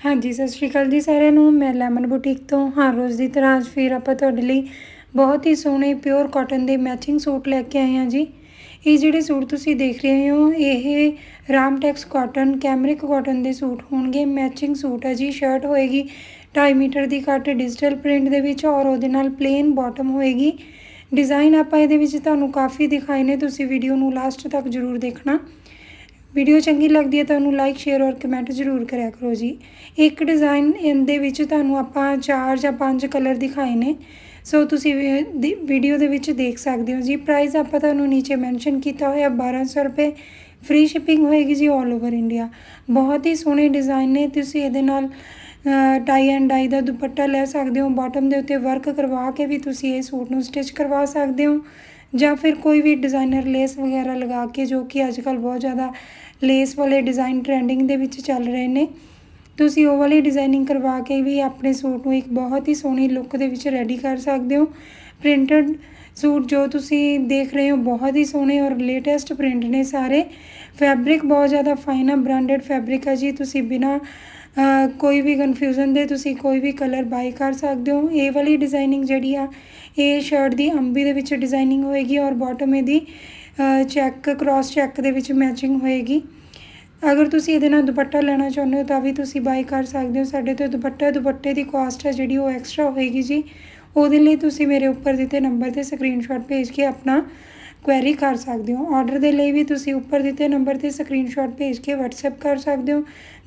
ਹਾਂਜੀ, ਸਤਿ ਸ਼੍ਰੀ ਅਕਾਲ ਜੀ ਸਾਰਿਆਂ ਨੂੰ। ਮੈਂ ਲੈਮਨ ਬੁਟੀਕ ਤੋਂ ਹਰ ਰੋਜ਼ ਦੀ ਤਰ੍ਹਾਂ। ਅੱਜ ਫਿਰ ਆਪਾਂ ਤੁਹਾਡੇ ਲਈ ਬਹੁਤ ਹੀ ਸੋਹਣੇ ਪਿਓਰ ਕਾਟਨ ਦੇ ਮੈਚਿੰਗ ਸੂਟ ਲੈ ਕੇ ਆਏ ਹਾਂ ਜੀ। ਇਹ ਜਿਹੜੇ ਸੂਟ ਤੁਸੀਂ ਦੇਖ ਰਹੇ ਹੋ, ਇਹ ਰਾਮਟੈਕਸ ਕਾਟਨ ਕੈਮਰਿਕ ਕਾਟਨ ਦੇ ਸੂਟ ਹੋਣਗੇ। ਮੈਚਿੰਗ ਸੂਟ ਹੈ ਜੀ। ਸ਼ਰਟ ਹੋਏਗੀ 2.5 ਮੀਟਰ ਦੀ ਕੱਟ ਡਿਜੀਟਲ ਪ੍ਰਿੰਟ ਦੇ ਵਿੱਚ ਔਰ ਉਹਦੇ ਨਾਲ ਪਲੇਨ ਬਾਟਮ ਹੋਏਗੀ। ਡਿਜ਼ਾਈਨ ਆਪਾਂ ਇਹਦੇ ਵਿੱਚ ਤੁਹਾਨੂੰ ਕਾਫੀ ਦਿਖਾਏ ਨੇ। ਤੁਸੀਂ ਵੀਡੀਓ ਨੂੰ ਲਾਸਟ ਤੱਕ ਜ਼ਰੂਰ ਦੇਖਣਾ। ਵੀਡੀਓ ਚੰਗੀ ਲੱਗਦੀ ਹੈ ਤਾਂ ਉਹਨੂੰ ਲਾਈਕ ਸ਼ੇਅਰ ਔਰ ਕਮੈਂਟ ਜ਼ਰੂਰ ਕਰਿਆ ਕਰੋ ਜੀ। ਇੱਕ ਡਿਜ਼ਾਈਨ ਇਹਦੇ ਵਿੱਚ ਤੁਹਾਨੂੰ ਆਪਾਂ ਚਾਰ ਜਾਂ ਪੰਜ ਕਲਰ ਦਿਖਾਏ ਨੇ। ਸੋ ਤੁਸੀਂ ਵੀ- ਵੀਡੀਓ ਦੇ ਵਿੱਚ ਦੇਖ ਸਕਦੇ ਹੋ ਜੀ। ਪ੍ਰਾਈਸ ਆਪਾਂ ਤੁਹਾਨੂੰ ਨੀਚੇ ਮੈਂਸ਼ਨ ਕੀਤਾ ਹੋਇਆ 1200 ਰੁਪਏ। ਫ੍ਰੀ ਸ਼ਿਪਿੰਗ ਹੋਏਗੀ ਜੀ 올 ਓਵਰ ਇੰਡੀਆ ਬਹੁਤ ਹੀ ਸੋਹਣੇ ਡਿਜ਼ਾਈਨ ਨੇ। ਤੁਸੀਂ ਇਹਦੇ ਨਾਲ ਟਾਈ ਐਂਡ ਡਾਈ ਦਾ ਦੁਪੱਟਾ ਲੈ ਸਕਦੇ ਹੋ, ਬਾਟਮ ਦੇ ਉੱਤੇ ਵਰਕ ਕਰਵਾ ਕੇ ਵੀ ਤੁਸੀਂ ਇਹ ਸੂਟ ਨੂੰ ਸਟਿਚ ਕਰਵਾ ਸਕਦੇ ਹੋ ਜਾਂ ਫਿਰ ਕੋਈ ਵੀ ਡਿਜ਼ਾਈਨਰ ਲੇਸ ਵਗੈਰਾ ਲਗਾ ਕੇ ਜੋ ਕਿ ਅੱਜ ਕੱਲ ਬਹੁਤ ਜ਼ਿਆਦਾ ਲੇਸ ਵਾਲੇ ਡਿਜ਼ਾਈਨ ਟ੍ਰੈਂਡਿੰਗ ਦੇ ਵਿੱਚ ਚੱਲ ਰਹੇ ਨੇ। ਤੁਸੀਂ ਉਹ ਵਾਲੀ ਡਿਜ਼ਾਈਨਿੰਗ ਕਰਵਾ ਕੇ ਵੀ ਆਪਣੇ ਸੂਟ ਨੂੰ ਇੱਕ ਬਹੁਤ ਹੀ ਸੋਹਣੀ ਲੁੱਕ ਦੇ ਵਿੱਚ ਰੈਡੀ ਕਰ ਸਕਦੇ ਹੋ। ਪ੍ਰਿੰਟਡ ਸੂਟ ਜੋ ਤੁਸੀਂ ਦੇਖ ਰਹੇ ਹੋ ਬਹੁਤ ਹੀ ਸੋਹਣੇ ਔਰ ਲੇਟੈਸਟ ਪ੍ਰਿੰਟ ਨੇ ਸਾਰੇ। ਫੈਬਰਿਕ ਬਹੁਤ ਜ਼ਿਆਦਾ ਫਾਈਨ ਆ ਬ੍ਰਾਂਡਡ ਫੈਬਰਿਕ ਆ ਜੀ, ਤੁਸੀਂ ਬਿਨਾ ਕੋਈ ਵੀ ਕਨਫਿਊਜ਼ਨ ਦੇ ਤੁਸੀਂ ਕੋਈ ਵੀ ਕਲਰ ਬਾਈ ਕਰ ਸਕਦੇ ਹੋ। ਇਹ ਵਾਲੀ ਡਿਜ਼ਾਈਨਿੰਗ ਜਿਹੜੀ ਆ, ਇਹ ਸ਼ਰਟ ਦੀ ਅੰਬੀ ਦੇ ਵਿੱਚ ਡਿਜ਼ਾਈਨਿੰਗ ਹੋਏਗੀ ਔਰ ਬਾਟਮ ਇਹਦੀ ਚੈੱਕ ਕ੍ਰਾਸ ਚੈੱਕ ਦੇ ਵਿੱਚ ਮੈਚਿੰਗ ਹੋਏਗੀ। ਅਗਰ ਤੁਸੀਂ ਇਹਦੇ ਨਾਲ ਦੁਪੱਟਾ ਲੈਣਾ ਚਾਹੁੰਦੇ ਹੋ ਤਾਂ ਵੀ ਤੁਸੀਂ ਬਾਈ ਕਰ ਸਕਦੇ ਹੋ। ਸਾਡੇ ਤੋਂ ਦੁਪੱਟਾ, ਦੁਪੱਟੇ ਦੀ ਕਾਸਟ ਹੈ ਜਿਹੜੀ ਉਹ ਐਕਸਟਰਾ ਹੋਏਗੀ ਜੀ। ਉਹਦੇ ਲਈ ਤੁਸੀਂ ਮੇਰੇ ਉੱਪਰ ਦਿੱਤੇ ਨੰਬਰ ਤੇ ਸਕਰੀਨਸ਼ਾਟ ਭੇਜ ਕੇ ਆਪਣਾ ਕੁਐਰੀ ਕਰ ਸਕਦੇ ਹੋ। ਆਰਡਰ ਦੇ ਲਈ ਵੀ ਤੁਸੀਂ ਉੱਪਰ ਦਿੱਤੇ ਨੰਬਰ ਤੇ ਸਕਰੀਨਸ਼ਾਟ ਭੇਜ ਕੇ WhatsApp ਕਰ ਸਕਦੇ ਹੋ।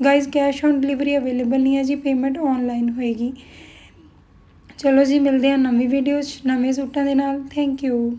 Guys cash on delivery available ਨਹੀਂ ਹੈ ਜੀ ਪੇਮੈਂਟ ਆਨਲਾਈਨ ਹੋਏਗੀ। ਚਲੋ ਜੀ, ਮਿਲਦੇ ਹਾਂ ਨਵੀਂ ਵੀਡੀਓ 'ਚ, ਨਵੇਂ ਸੂਟਾਂ ਦੇ ਨਾਲ। Thank you